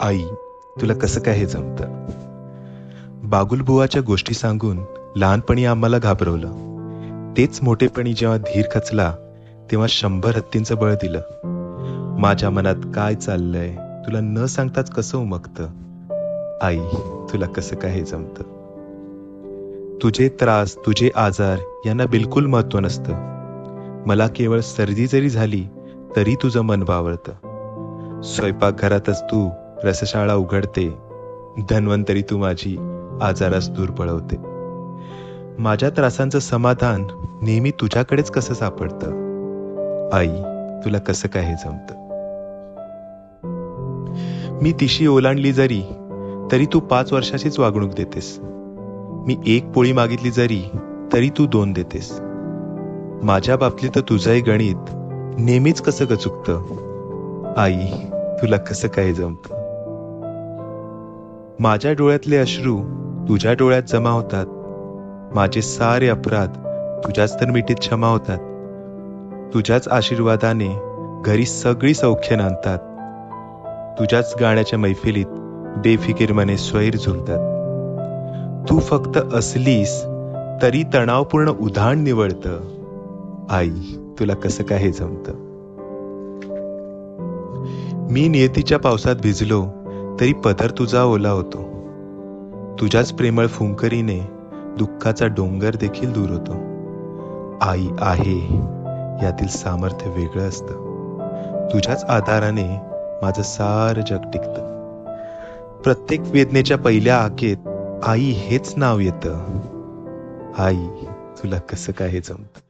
आई तुला कसं काय हे जमतं? बागुलबुवाच्या गोष्टी सांगून लहानपणी आम्हाला घाबरवलं. तेच मोठेपणी जेव्हा धीर खचला तेव्हा शंभर हत्तींचं बळ दिलं. माझ्या मनात काय चाललंय तुला न सांगताच कसं उमगतं? आई तुला कसं काय हे जमतं? तुझे त्रास तुझे आजार यांना बिलकुल महत्त्व नसतं. मला केवळ सर्दी जरी झाली तरी तुझं मन बावळतं स्वयंपाकघरातच तू रसशाळा उघडते. धन्वंतरी तू माझी आजारास दूर पळवते. माझ्या त्रासांचं समाधान नेहमी तुझ्याकडेच कसं सापडतं? आई तुला कसं काय हे जमतं? मी तिशी ओलांडली जरी तरी तू पाच वर्षाचीच वागणूक देतेस. मी एक पोळी मागितली जरी तरी तू दोन देतेस. माझ्या बाबतीत तर तुझंही गणित नेहमीच कसं ग चुकतं आई तुला कसं काय जमतं? माझ्या डोळ्यातले अश्रू तुझ्या डोळ्यात जमा होतात. माझे सारे अपराध तुझ्याच तर मिठीत क्षमा होतात. तुझ्याच आशीर्वादाने घरी सगळी सौख्य नांदतात. तुझ्याच गाण्याच्या मैफिलीत बेफिकीर मने स्वैर झुलतात. तू फक्त असलीस तरी तणावपूर्ण उधाण निवडतं आई तुला कसं काय हे जमतं? मी नियतीच्या पावसात भिजलो तरी पदर तुझा ओला होतो. तुझ्याच प्रेमळ फुंकरीने दुःखाचा डोंगर देखील दूर होतो. आई आहे यातील सामर्थ्य वेगळं असतं. तुझ्याच आधाराने माझं सारं जग टिकतं. प्रत्येक वेदनेच्या पहिल्या आकेत आई हेच नाव येतं. आई तुला कसं काय हे जमतं?